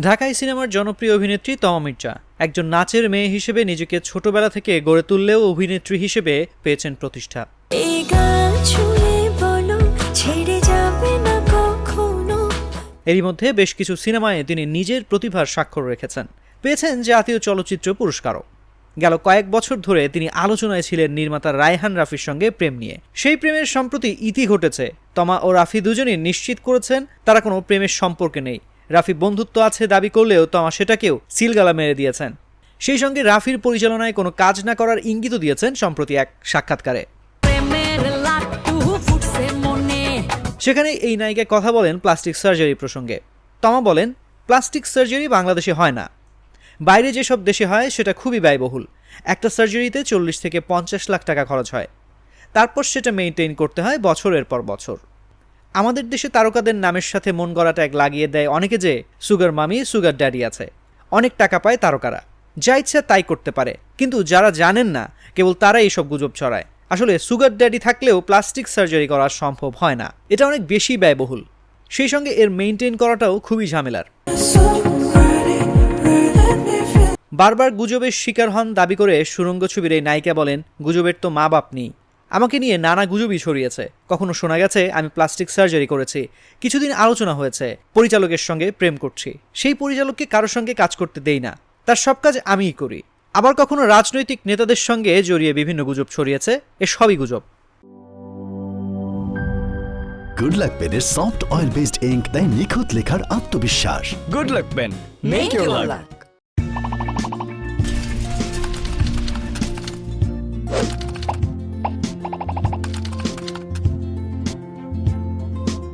ঢাকাই সিনেমার জনপ্রিয় অভিনেত্রী তমা মির্জা একজন নাচের মেয়ে হিসেবে নিজেকে ছোটবেলা থেকে গড়ে তুললেও অভিনেত্রী হিসেবে পেয়েছেন প্রতিষ্ঠা। এরই মধ্যে বেশ কিছু সিনেমায় তিনি নিজের প্রতিভার স্বাক্ষর রেখেছেন। পেয়েছেন জাতীয় চলচ্চিত্র পুরস্কারও। গেল কয়েক বছর ধরে তিনি আলোচনায় ছিলেন নির্মাতা রায়হান রাফির সঙ্গে প্রেম নিয়ে। সেই প্রেমের সম্প্রতি ইতি ঘটেছে তমা ও রাফি দুজনই নিশ্চিত করেছেন তারা কোনো প্রেমের সম্পর্কে নেই। রাফি বন্ধুত্ব আছে দাবি করলেও তমা সেটাকেও সিলগালা মেরে দিয়েছেন। সেই সঙ্গে রাফির পরিচালনায় কোনো কাজ না করার ইঙ্গিতও দিয়েছেন সম্প্রতি এক সাক্ষাৎকারে। সেখানে এই নায়িকা কথা বলেন প্লাস্টিক সার্জারি প্রসঙ্গে। তমা বলেন প্লাস্টিক সার্জারি বাংলাদেশে হয় না। বাইরে যেসব দেশে হয় সেটা খুবই ব্যয়বহুল। একটা সার্জারিতে চল্লিশ থেকে পঞ্চাশ লাখ টাকা খরচ হয়। তারপর সেটা মেনটেন করতে হয় বছরের পর বছর। আমাদের দেশে তারকাদের নামের সাথে মন গড়াটা এক লাগিয়ে দেয় অনেকে যে সুগার মামি, সুগার ড্যাডি আছে। অনেক টাকা পায় তারকারা। যা ইচ্ছা তাই করতে পারে। কিন্তু যারা জানেন না, কেবল তারাই এসব গুজব ছড়ায়। আসলে সুগার ড্যাডি থাকলেও প্লাস্টিক সার্জারি করা সম্ভব হয় না। এটা অনেক বেশি ব্যয়বহুল। সেই সঙ্গে এর মেনটেন করাটাও খুবই ঝামেলার. বারবার গুজবের শিকার হন দাবি করে সুরঙ্গ ছবির এই নায়িকা বলেন, গুজবের তো মা বাপ নেই। আমাকে নিয়ে নানা গুজবই ছড়িয়েছে। কখনো শোনা গেছে আমি প্লাস্টিক সার্জারি করেছি। কিছুদিন আলোচনা হয়েছে পরিচালকের সঙ্গে প্রেম করছি। সেই পরিচালককে কারোর সঙ্গে কাজ করতে দেই না। তার সব কাজ আমিই করি। আবার কখনো রাজনৈতিক নেতাদের সঙ্গে জড়িয়ে বিভিন্ন গুজব ছড়িয়েছে এ সবই গুজব। গুড লাক পেনের সফট অয়েল বেসড ইঙ্ক দেয় নিখুঁত লেখার আত্মবিশ্বাস। Good luck pen make your luck